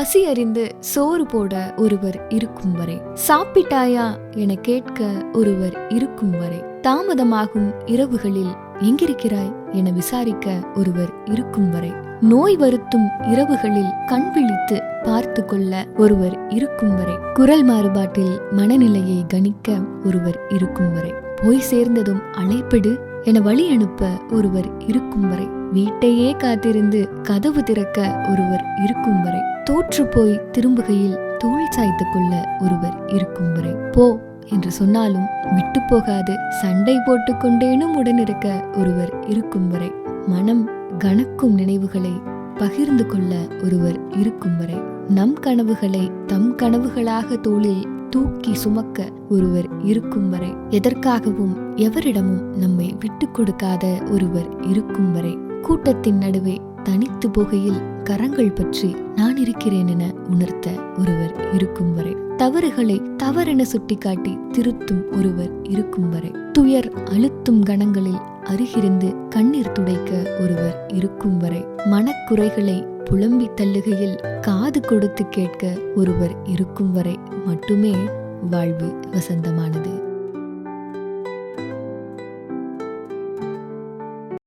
பசி அறிந்து சோறு போட ஒருவர் இருக்கும் வரை. சாப்பிட்டாயா என கேட்க ஒருவர் இருக்கும் வரை. தாமதமாகும் இரவுகளில் எங்கிருக்கிறாய் என விசாரிக்க ஒருவர் இருக்கும் வரை. நோய் வருத்தும் இரவுகளில் கண் விழித்து பார்த்து கொள்ள ஒருவர் இருக்கும் வரை. குரல் மாறுபாட்டில் மனநிலையை கணிக்க ஒருவர் இருக்கும் வரை. போய் சேர்ந்ததும் அழைப்பிடு என வழி அனுப்ப ஒருவர் இருக்கும் வரை வீட்டையே காத்திருந்து கதவு திறக்க ஒருவர் இருக்கும் வரை தோற்று போய் திரும்புகையில் தோள் சாய்த்து கொள்ள ஒருவர் இருக்கும் வரை. போ என்று சொன்னாலும் விட்டு போகாது சண்டை போட்டுக்கொண்டேனும் உடனிருக்க ஒருவர் இருக்கும் வரை மனம் கணக்கும் நினைவுகளை பகிர்ந்து கொள்ள ஒருவர் இருக்கும் வரை நம் கனவுகளை தம் கனவுகளாக தோளில் தூக்கி சுமக்க ஒருவர் இருக்கும் வரை எதற்காகவும் எவரிடமும் நம்மை விட்டு கொடுக்காத ஒருவர் இருக்கும் வரை கூட்டத்தின் நடுவே தனித்து போகையில் கரங்கள் பற்றி நான் இருக்கிறேன் என உணர்த்த ஒருவர் இருக்கும் வரை தவறுகளை தவறென சுட்டிக்காட்டி திருத்தும் ஒருவர் இருக்கும் வரை துயர் அழுத்தும் கணங்களில் அருகிருந்து கண்ணீர் துடைக்க ஒருவர் இருக்கும் வரை மனக்குறைகளை புலம்பி தள்ளுகையில் காது கொடுத்து கேட்க ஒருவர் இருக்கும் வரை மட்டுமே வாழ்வு வசந்தமானது.